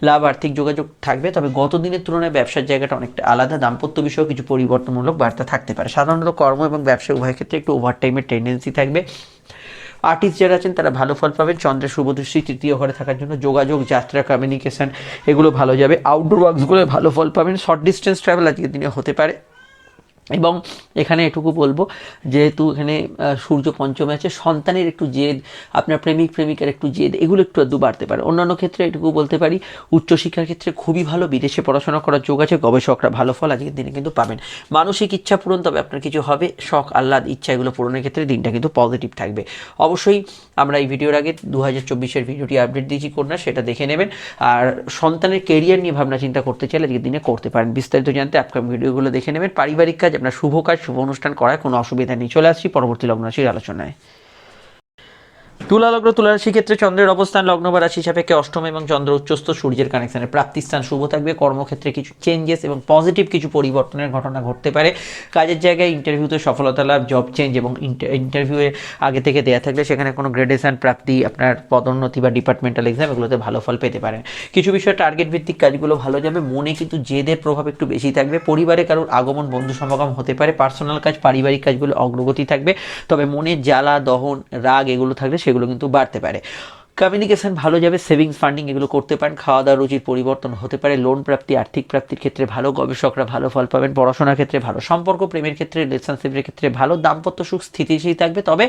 লাভ, আর্থিক যোগাযোগ থাকবে, তবে গত দিনের তুলনায় ব্যবসার জায়গাটা অনেকটা আলাদা, দাম্পত্য বিষয়েও কিছু পরিবর্তনমূলক বার্তা থাকতে পারে। সাধারণত কর্ম এবং ব্যবসা উভয় ক্ষেত্রে একটু ওভার টাইমের টেন্ডেন্সি থাকবে। আর্টিস্ট যারা আছেন, তারা ভালো ফল পাবেন। চন্দ্রের শুভদৃষ্টি তৃতীয় ঘরে থাকার জন্য যোগাযোগ, যাত্রা কমিউনিকেশন এগুলো ভালো যাবে। আউটডোর ওয়ার্কসগুলো ভালো ফল পাবেন। শর্ট ডিস্টেন্স ট্রাভেল আজকের দিনে হতে পারে। এবং এখানে এটুকু বলব, যেহেতু এখানে সূর্য পঞ্চমে আছে, সন্তানের একটু জেদ, আপনার প্রেমিক, প্রেমিকার একটু জেদ, এগুলো একটু আধটু বাড়তে পারে। অন্যান্য ক্ষেত্রে এটুকু বলতে পারি, উচ্চশিক্ষার ক্ষেত্রে খুবই ভালো, বিদেশে পড়াশোনা করার যোগ আছে, গবেষকরা ভালো ফল আজকের দিনে কিন্তু পাবেন। মানসিক ইচ্ছা পূরণ, তবে আপনার কিছু হবে, শখ, আহ্লাদ, ইচ্ছা এগুলো পূরণের ক্ষেত্রে দিনটা কিন্তু পজিটিভ থাকবে। অবশ্যই আমরা এই ভিডিওর আগে দু হাজার চব্বিশের ভিডিওটি আপডেট দিয়েছি করোনা সেটা দেখে নেবেন। আর সন্তানের কেরিয়ার নিয়ে ভাবনা চিন্তা করতে চাইলে আজকের দিনে করতে পারেন। বিস্তারিত জানতে আপকাম ভিডিওগুলো দেখে নেবেন। পারিবারিক কাজ আপনার শুভ কাজ শুভ অনুষ্ঠান করার কোনো অসুবিধা নেই। চলে আসছি পরবর্তী লগ্ন আলোচনায়। তুলা লগ্ন তুলা ক্ষেত্রে চন্দ্রের অবস্থান লগ্ন বা রাশি সাপেক্ষে অষ্টম এবং চন্দ্র উচ্চস্থ সূর্যের কানেকশনে প্রাপ্তিস্থান শুভ থাকবে। কর্মক্ষেত্রে কিছু চেঞ্জেস এবং পজিটিভ কিছু পরিবর্তনের ঘটনা ঘটতে পারে। কাজের জায়গায় ইন্টারভিউতে সফলতা লাভ জব চেঞ্জ এবং ইন্টারভিউয়ে আগে থেকে দেওয়া থাকলে সেখানে কোনো গ্রেডেশন প্রাপ্তি, আপনার পদোন্নতি বা ডিপার্টমেন্টাল এক্সাম এগুলোতে ভালো ফল পেতে পারেন কিছু বিষয়ে টার্গেট ভিত্তিক কাজগুলো ভালো যাবে। মনে কিন্তু জেদের প্রভাব একটু বেশি থাকবে। পরিবারে কারোর আগমন, বন্ধু সমাগম হতে পারে। পার্সোনাল কাজ, পারিবারিক কাজগুলো অগ্রগতি থাকবে। তবে মনে জ্বালা, দহন, রাগ এগুলো থাকলে সেগুলো কিন্তু বাড়তে পারে। কমিউনিকেশন ভালো যাবে সেভিংস ফান্ডিং এগুলো করতে পারেন খাওয়া দাওয়া রুচির পরিবর্তন হতে পারে লোন প্রাপ্তি, আর্থিক প্রাপ্তির ক্ষেত্রে ভালো, গবেষকরা ভালো ফল পাবেন, পড়াশোনার ক্ষেত্রে ভালো, সম্পর্ক প্রেমের ক্ষেত্রে রিলেশনশিপের ক্ষেত্রে ভালো, দাম্পত্য সুখ স্থিতিশীল থাকবে, তবে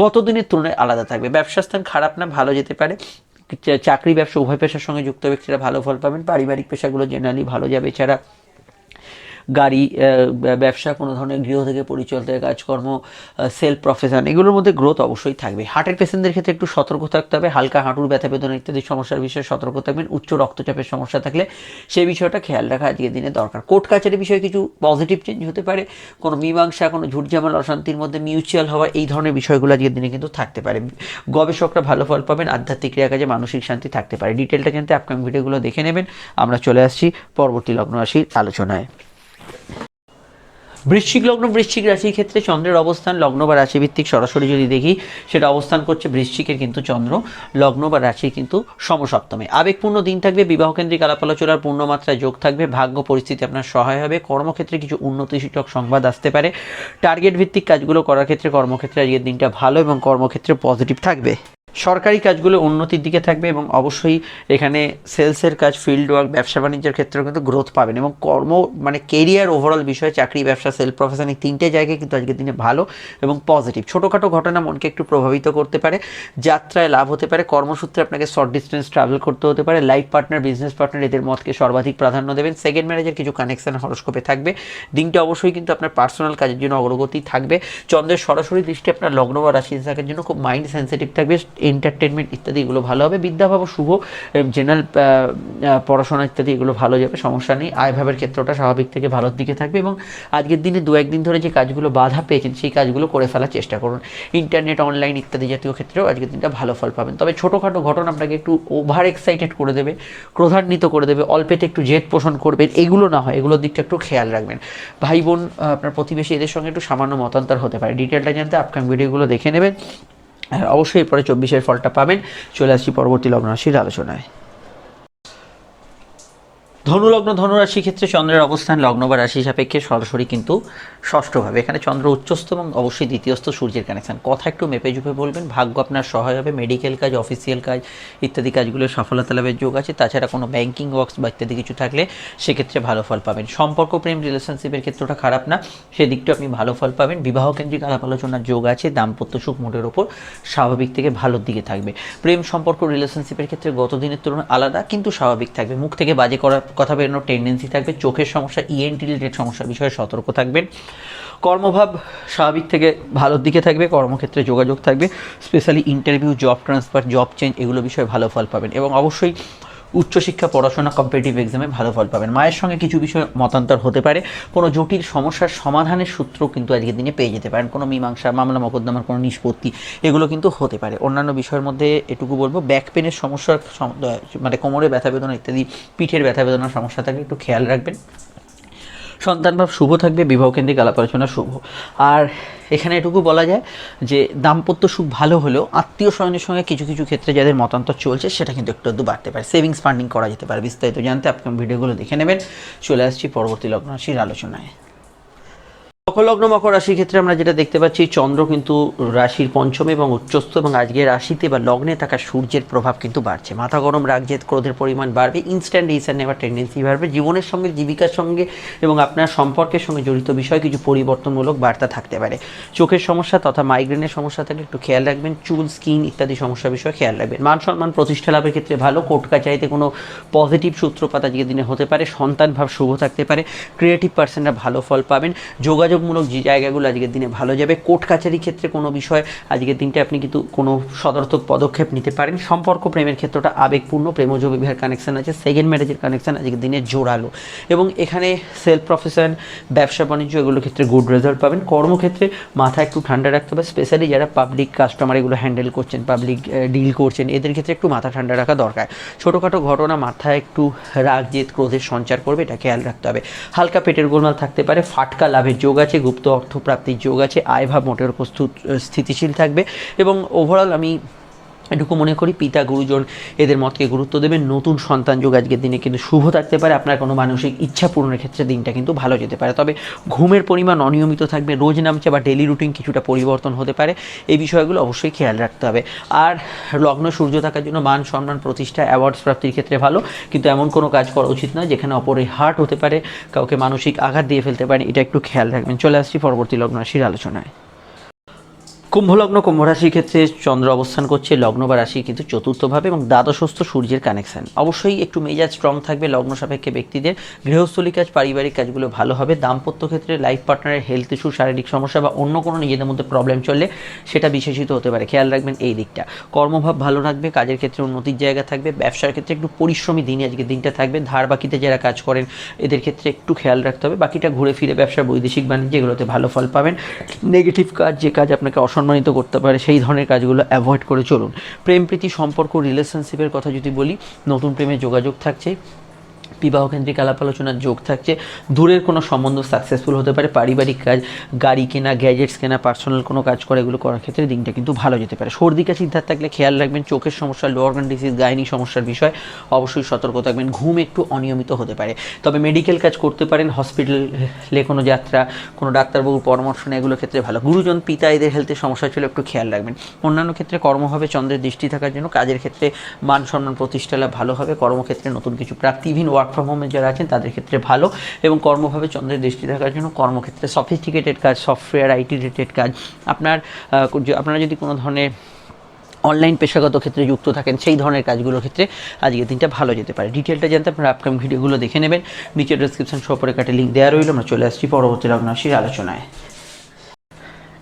গত দিনের তুলনায় আলাদা থাকবে। ব্যবসা স্থান খারাপ না, ভালো যেতে পারে। চাকরি ব্যবসা, উভয় পেশার সঙ্গে যুক্ত ব্যক্তিরা ভালো ফল পাবেন, পারিবারিক পেশাগুলো জেনারেলি ভালো যাবে। এছাড়া গাড়ি ব্যবসা, কোনো ধরনের গৃহ থেকে পরিচালিত কাজকর্ম সেলফ প্রফেশন, এগুলোর মধ্যে গ্রোথ অবশ্যই থাকবে। হার্টের পেশেন্টদের ক্ষেত্রে একটু সতর্ক থাকতে হবে, হালকা হাঁটুর ব্যথা বেদনা ইত্যাদি সমস্যার বিষয়ে সতর্ক থাকবেন, উচ্চ রক্তচাপের সমস্যা থাকলে সেই বিষয়টা খেয়াল রাখা আজকের দিনে দরকার। কোর্ট কাছারি বিষয়ে কিছু পজিটিভ চেঞ্জ হতে পারে, কোনো মীমাংসা, কোনো ঝুটঝামেলা, অশান্তির মধ্যে মিউচুয়াল হওয়া, এই ধরনের বিষয়গুলো আজকের দিনে কিন্তু থাকতে পারে। গবেষকরা ভালো ফল পাবেন, আধ্যাত্মিক ক্রিয়া কাজে মানসিক শান্তি থাকতে পারে। ডিটেলটা জানতে আপকামিং ভিডিওগুলো দেখে নেবেন। আমরা চলে আসছি পরবর্তী লগ্ন রাশির আলোচনায়। বৃশ্চিক লগ্ন, বৃশ্চিক রাশির ক্ষেত্রে চন্দ্রের অবস্থান, লগ্ন বা রাশিভিত্তিক সরাসরি যদি দেখি, সেটা অবস্থান করছে বৃশ্চিকের কিন্তু চন্দ্র, লগ্ন বা রাশি কিন্তু সমসপ্তমে। আবেগপূর্ণ দিন থাকবে, বিবাহকেন্দ্রিক আলাপ আলোচনার পূর্ণমাত্রায় যোগ থাকবে, ভাগ্য পরিস্থিতি আপনার সহায় হবে, কর্মক্ষেত্রে কিছু উন্নতিসূচক সংবাদ আসতে পারে। টার্গেট ভিত্তিক কাজগুলো করার ক্ষেত্রে কর্মক্ষেত্রে আজকের দিনটা ভালো এবং কর্মক্ষেত্রে পজিটিভ থাকবে। সরকারি কাজগুলো উন্নতির দিকে থাকবে এবং অবশ্যই এখানে সেলসের কাজ ফিল্ড ওয়ার্ক ব্যবসা বাণিজ্যের ক্ষেত্রেও কিন্তু গ্রোথ পাবেন এবং কর্ম মানে কেরিয়ার ওভারঅল বিষয়ে চাকরি, ব্যবসা সেলফ প্রফেশন এই তিনটে জায়গায় কিন্তু আজকের দিনে ভালো এবং পজিটিভ ছোটোখাটো ঘটনা মনকে একটু প্রভাবিত করতে পারে, যাত্রায় লাভ হতে পারে, কর্মসূত্রে আপনাকে শর্ট ডিস্টেন্স ট্রাভেল করতে হতে পারে লাইফ পার্টনার বিজনেস পার্টনার এদের মতকে সর্বাধিক প্রাধান্য দেবেন। সেকেন্ড ম্যারেজের কিছু কানেকশন হরস্কোপে থাকবে। দিনটা অবশ্যই কিন্তু আপনার পার্সোনাল কাজের জন্য অগ্রগতি থাকবে। চন্দ্রের সরাসরি দৃষ্টি আপনার লগ্ন বা রাশি থাকার জন্য খুব মাইন্ড সেন্সিটিভ থাকবে। এন্টারটেনমেন্ট ইত্যাদি এগুলো ভালো হবে। বিদ্যাভাব শুভ জেনারেল পড়াশোনা ইত্যাদি এগুলো ভালো যাবে, সমস্যা নেই। আয়ভাবের ক্ষেত্রটা স্বাভাবিক থেকে ভালোর দিকে থাকবে এবং আজকের দিনে দু একদিন ধরে যে কাজগুলো বাধা পেয়েছেন, সেই কাজগুলো করে ফেলার চেষ্টা করুন। ইন্টারনেট অনলাইন ইত্যাদি জাতীয় ক্ষেত্রেও আজকের দিনটা ভালো ফল পাবেন। তবে ছোটোখাটো ঘটনা আপনাকে একটু ওভার এক্সাইটেড করে দেবে, ক্রোধান্বিত করে দেবে, অল্পেতে একটু জেদ পোষণ করবেন, এগুলো না হয়, এগুলোর দিকটা একটু খেয়াল রাখবেন। ভাই বোন আপনার প্রতিবেশী এদের সঙ্গে একটু সামান্য মতান্তর হতে পারে। ডিটেলটা জানতে আপকামিং ভিডিওগুলো দেখে নেবেন। অবশ্যই এরপরে চব্বিশের ফলটা পাবেন। চলে আসছি পরবর্তী লগ্ন রাশির আলোচনায়। ধনুলগ্ন ধনুরাশি ক্ষেত্রে চন্দ্রের অবস্থান লগ্ন বা রাশি সাপেক্ষে সরাসরি কিন্তু ষষ্ঠভাবে। এখানে চন্দ্র উচ্চস্থ এবং অবশ্যই দ্বিতীয়স্থ সূর্যের কানেকশান কথা একটু মেপে জুপে বলবেন, ভাগ্য আপনার সহায় হবে মেডিকেল কাজ অফিসিয়াল কাজ ইত্যাদি কাজগুলো সফলতা লাভের যোগ আছে। তাছাড়া কোনো ব্যাংকিং ওয়ার্কস বা ইত্যাদি কিছু থাকলে সেক্ষেত্রে ভালো ফল পাবেন। সম্পর্ক প্রেম রিলেশনশিপের ক্ষেত্রটা খারাপ না, সেদিকটা আপনি ভালো ফল পাবেন। বিবাহ কেন্দ্রিক আলাপ আলোচনার যোগ আছে, দাম্পত্য সুখ মোটের ওপর স্বাভাবিক থেকে ভালোর দিকে থাকবে। প্রেম, সম্পর্ক রিলেশনশিপের ক্ষেত্রে গত দিনের তুলনায় আলাদা, কিন্তু স্বাভাবিক থাকবে। মুখ থেকে বাজে করার কথা বেরোনোর টেন্ডেন্সি থাকবে? চোখের সমস্যা ইএনটি রিলেটেড সমস্যা বিষয়ে সতর্ক থাকবেন কর্মভাব স্বাভাবিক থেকে ভালোর দিকে থাকবে, কর্মক্ষেত্রে যোগাযোগ থাকবে। Specially interview job transfer job change এগুলো বিষয়ে ভালো ফল পাবেন। এবং অবশ্যই উচ্চশিক্ষা, পড়াশোনা কম্পিটিটিভ এক্সামে ভালো ফল পাবেন। মায়ের সঙ্গে কিছু বিষয় মতান্তর হতে পারে। কোনো জটিল সমস্যার সমাধানের সূত্র কিন্তু আজকের দিনে পেয়ে যেতে পারেন। কোনো মীমাংসা, মামলা, মকদ্দমার কোনো নিষ্পত্তি, এগুলো কিন্তু হতে পারে। অন্যান্য বিষয়ের মধ্যে এটুকু বলব ব্যাক পেনের সমস্যার মানে কোমরে ব্যথা বেদনা ইত্যাদি, পিঠের ব্যথা বেদনার সমস্যা থাকে একটু খেয়াল রাখবেন। সন্তান ভাব শুভ থাকবে বিবাহ কেন্দ্রিক আলাপ আলোচনা শুভ। আর এখানে এটুকু বলা যায় যে, দাম্পত্য সুখ ভালো হলেও আত্মীয় স্বজনের সঙ্গে কিছু কিছু ক্ষেত্রে যাদের মতান্তর চলছে, সেটা কিন্তু একটু একটু বাড়তে পারে। সেভিংস ফান্ডিং করা যেতে পারে বিস্তারিত জানতে। আপনি ভিডিওগুলো দেখে নেবেন। চলে আসছি পরবর্তী লগ্ন রাশির আলোচনায়। মকর লগ্ন মকর রাশির ক্ষেত্রে আমরা যেটা দেখতে পাচ্ছি, চন্দ্র কিন্তু রাশির পঞ্চমে এবং উচ্চস্থ এবং আজকে রাশিতে বা লগ্নে থাকা সূর্যের প্রভাব কিন্তু বাড়ছে। মাথা গরম, রাগ জেদ, ক্রোধের পরিমাণ বাড়বে ইনস্ট্যান্ট ডিসিশন নেওয়ার টেন্ডেন্সি বাড়বে, জীবনের সঙ্গে, জীবিকার সঙ্গে এবং আপনার সম্পর্কের সঙ্গে জড়িত বিষয় কিছু পরিবর্তনমূলক বার্তা থাকতে পারে। চোখের সমস্যা তথা মাইগ্রেনের সমস্যা থাকলে একটু খেয়াল রাখবেন। চুল স্কিন ইত্যাদি সমস্যা বিষয়ে খেয়াল রাখবেন। মান সম্মান, প্রতিষ্ঠা লাভের ক্ষেত্রে ভালো, কোর্ট কাচারিতে কোনো পজিটিভ সূত্রপাত আজকের দিনে হতে পারে, সন্তান ভাব শুভ থাকতে পারে ক্রিয়েটিভ পার্সনরা ভালো ফল পাবেন যোগাযোগমূলক যে জায়গাগুলো আজকের দিনে ভালো যাবে, কোর্ট কাছারি ক্ষেত্রে কোনো বিষয় আজকের দিনটা আপনি কিন্তু কোনো সদর্থক পদক্ষেপ নিতে পারেন। সম্পর্ক প্রেমের ক্ষেত্রটা আবেগপূর্ণ প্রেমজ বিবাহের কানেকশন আছে সেকেন্ড ম্যারেজের কানেকশান আজকের দিনে জোরালো। এবং এখানে সেলফ প্রফেশন ব্যবসা বাণিজ্য, এগুলোর ক্ষেত্রে গুড রেজাল্ট পাবেন। কর্মক্ষেত্রে মাথা একটু ঠান্ডা রাখতে হবে স্পেশালি যারা পাবলিক কাস্টমার এগুলো হ্যান্ডেল করছেন পাবলিক ডিল করছেন, এদের ক্ষেত্রে একটু মাথা ঠান্ডা রাখা দরকার। ছোটোখাটো ঘটনা মাথায় একটু রাগ, জেদ, ক্রোধের সঞ্চার করবে, এটা খেয়াল রাখতে হবে। হালকা পেটের গোলমাল থাকতে পারে, ফাটকা লাভের যোগ আছে গুপ্ত অর্থপ্রাপ্তির যোগ আছে আয় ভাব মোটের উপর স্থিতিশীল থাকবে। এবং ওভারঅল আমি এটুকু মনে করি পিতা, গুরুজন এদের মতকে গুরুত্ব দেবেন। নতুন সন্তান যোগ আজকের দিনে কিন্তু শুভ থাকতে পারে। আপনার কোনো মানসিক ইচ্ছা পূরণের ক্ষেত্রে দিনটা কিন্তু ভালো যেতে পারে। তবে ঘুমের পরিমাণ অনিয়মিত থাকবে। রোজ নামছে বা ডেলি রুটিন কিছুটা পরিবর্তন হতে পারে। এই বিষয়গুলো অবশ্যই খেয়াল রাখতে হবে। আর লগ্ন সূর্য থাকার জন্য মান সম্মান প্রতিষ্ঠা অ্যাওয়ার্ডস প্রাপ্তির ক্ষেত্রে ভালো। কিন্তু এমন কোনো কাজ করা উচিত নয় যেখানে অপরের হার্ট হতে পারে, কাউকে মানসিক আঘাত দিয়ে ফেলতে পারে। এটা একটু খেয়াল রাখবেন। চলে আসছি পরবর্তী লগ্ন রাশির আলোচনায়। কুম্ভলগ্ন কুম্ভ রাশির ক্ষেত্রে চন্দ্র অবস্থান করছে, লগ্ন বা রাশি কিন্তু চতুর্থভাবে এবং দ্বাদশস্থ সূর্যের কানেকশন অবশ্যই একটু মেজাজ স্ট্রং থাকবে লগ্ন সাপেক্ষে ব্যক্তিদের। গৃহস্থলী কাজ, পারিবারিক কাজগুলো ভালো হবে। দাম্পত্য ক্ষেত্রে লাইফ পার্টনারের হেলথ ইস্যু শারীরিক সমস্যা বা অন্য কোনো নিজেদের মধ্যে প্রবলেম চললে সেটা বিশেষিত হতে পারে। খেয়াল রাখবেন এই দিকটা। কর্মভাব ভালো রাখবে কাজের ক্ষেত্রে উন্নতির জায়গা থাকবে, ব্যবসার ক্ষেত্রে একটু পরিশ্রমী দিনে আজকে দিনটা থাকবে। ধার বাকিতে যারা কাজ করেন, এদের ক্ষেত্রে একটু খেয়াল রাখতে হবে। বাকিটা ঘুরে ফিরে ব্যবসা, বৈদেশিক বাণিজ্য, এগুলোতে ভালো ফল পাবেন। নেগেটিভ কাজ, যে কাজ আপনাকে অসম্মানিত করতে পারে, সেই ধরনের কাজগুলো অ্যাভয়েড করে চলুন। প্রেম প্রীতি সম্পর্ক রিলেশনশিপের কথা যদি বলি, নতুন প্রেমে যোগাযোগ থাকছে। বিবাহ কেন্দ্রিক আলাপ আলোচনার যোগ থাকছে। দূরের কোনো সম্বন্ধ সাকসেসফুল হতে পারে, পারিবারিক কাজ, গাড়ি কেনা গ্যাজেটস কেনা পার্সোনাল কোনো কাজ করে, এগুলো করার ক্ষেত্রে দিনটা কিন্তু ভালো যেতে পারে। সর্দি কাশি ধার থাকলে খেয়াল রাখবেন, চোখের সমস্যা লো অর্গান ডিসিজ গাইনি সমস্যার বিষয়, অবশ্যই সতর্ক থাকবেন, ঘুম একটু অনিয়মিত হতে পারে। তবে মেডিকেল কাজ করতে পারেন হসপিটালে কোনো যাত্রা, কোনো ডাক্তারবাবুর পরামর্শ নেয় এগুলোর ক্ষেত্রে ভালো। গুরুজন, পিতা, এদের হেলথের সমস্যা ছিল, একটু খেয়াল রাখবেন। অন্যান্য ক্ষেত্রে কর্মভাবে চন্দ্রের দৃষ্টি থাকার জন্য কাজের ক্ষেত্রে মান সম্মান প্রতিষ্ঠা লাভ ভালো হবে, কর্মক্ষেত্রে নতুন কিছু প্রাপ্তি ইভিন ওয়ার্ক ফ্রম হোমে যারা আছেন, তাদের ক্ষেত্রে ভালো এবং কর্মভাবে চন্দ্রের দৃষ্টি থাকার জন্য কর্মক্ষেত্রে সফিস্টিকেটেড কাজ সফটওয়্যার আইটি রিলেটেড কাজ। আপনার আপনারা যদি কোনো ধরনের অনলাইন পেশাগত ক্ষেত্রে যুক্ত থাকেন, সেই ধরনের কাজগুলোর ক্ষেত্রে আজকের দিনটা ভালো যেতে পারে। ডিটেলটা জানতে আপনারা আপকামিং ভিডিওগুলো দেখে নেবেন। নিচের ডিসক্রিপশন সপরে কাটে লিঙ্ক দেওয়া রইল। আমরা চলে আসছি পরবর্তী লগ্ন আলোচনায়।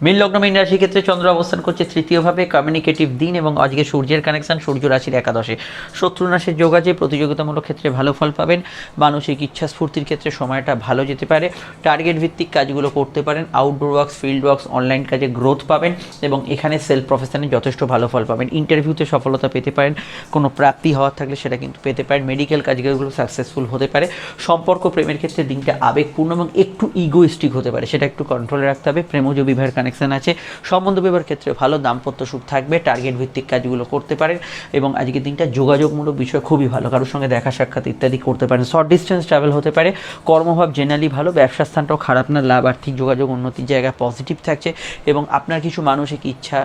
মীন লগ্ন মীন রাশির ক্ষেত্রে চন্দ্র অবস্থান করছে তৃতীয়ভাবে কমিউনিকেটিভ দিন এবং আজকে সূর্যের কানেকশন সূর্য রাশির একাদশে। শত্রু নাশের যোগ আছে, প্রতিযোগিতামূলক ক্ষেত্রে ভালো ফল পাবেন, মানসিক ইচ্ছা স্ফূর্তির ক্ষেত্রে সময়টা ভালো যেতে পারে টার্গেট ভিত্তিক কাজগুলো করতে পারেন outdoor works field works online কাজে গ্রোথ পাবেন এবং এখানে সেলফ প্রফেশনে যথেষ্ট ভালো ফল পাবেন। ইন্টারভিউতে সফলতা পেতে পারেন, কোনো প্রাপ্তি হওয়ার থাকলে সেটা কিন্তু পেতে পারেন মেডিকেল কাজগুলো সাকসেসফুল হতে পারে, সম্পর্ক প্রেমের ক্ষেত্রে দিনটা আবেগপূর্ণ এবং একটু ইগোইস্টিক হতে পারে, সেটা একটু কন্ট্রোলে রাখতে হবে, প্রেমজ বিবাহের কানেকশন আছে। সম্বন্ধ বিবাহের ক্ষেত্রে ভালো, দাম্পত্য সুখ থাকবে টার্গেট ভিত্তিক কাজগুলো করতে পারেন এবং আজকের দিনটা যোগাযোগমূলক বিষয় খুবই ভালো। কারোর সঙ্গে দেখা, সাক্ষাৎ ইত্যাদি করতে পারেন। শর্ট ডিস্টেন্স ট্রাভেল হতে পারে, কর্মভাব জেনারেলি ভালো ব্যবসা স্থানটাও খারাপ না, লাভ, আর্থিক যোগাযোগ উন্নতির জায়গা পজিটিভ থাকছে এবং আপনার কিছু মানসিক ইচ্ছা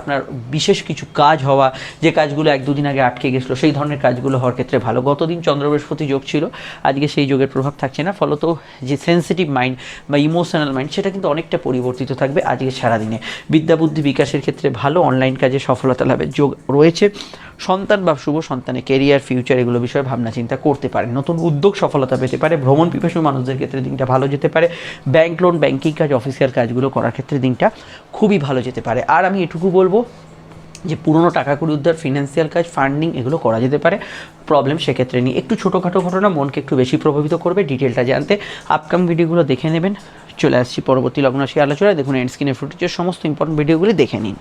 আপনার বিশেষ কিছু কাজ হওয়া, যে কাজগুলো এক দুদিন আগে আটকে গেছিল, সেই ধরনের কাজগুলো হওয়ার ক্ষেত্রে ভালো। গতদিন চন্দ্র বৃহস্পতি যোগ ছিল, আজকে সেই যোগের প্রভাব থাকছে না। ফলত যে সেন্সিটিভ মাইন্ড বা ইমোশনাল মাইন্ড সেটা কিন্তু অনেকটা পরিবর্তিত থাকবে আজকে সারাদিনে। বিদ্যা বুদ্ধি বিকাশের ক্ষেত্রে ভালো অনলাইন কাজে সফলতা লাভের যোগ রয়েছে। সন্তান বা শুভ সন্তানের কেরিয়ার ফিউচার এগুলো বিষয়ে ভাবনা চিন্তা করতে পারে। নতুন উদ্যোগ সফলতা পেতে পারে। ভ্রমণ পিপাসু মানুষদের ক্ষেত্রে দিনটা ভালো যেতে পারে। ব্যাংক লোন ব্যাংকিং কাজ অফিসিয়াল কাজগুলো করার ক্ষেত্রে দিনটা খুবই ভালো যেতে পারে। আর আমি এটুকু বলব যে পুরনো টাকা করে উদ্ধার ফিনান্সিয়াল কাজ ফান্ডিং এগুলো করা যেতে পারে। প্রবলেম সেক্ষেত্রে নিয়ে একটু ছোটোখাটো ঘটনা, মনকে একটু বেশি প্রভাবিত করবে। ডিটেলটা জানতে আপকাম ভিডিওগুলো দেখে নেবেন। চলে আসছি পরবর্তী লগ্ন রাশি আলোচনায়। দেখুন এন্ড স্ক্রিনে ফুটেজের সমস্ত ইম্পর্টেন্ট ভিডিওগুলি দেখে নিন।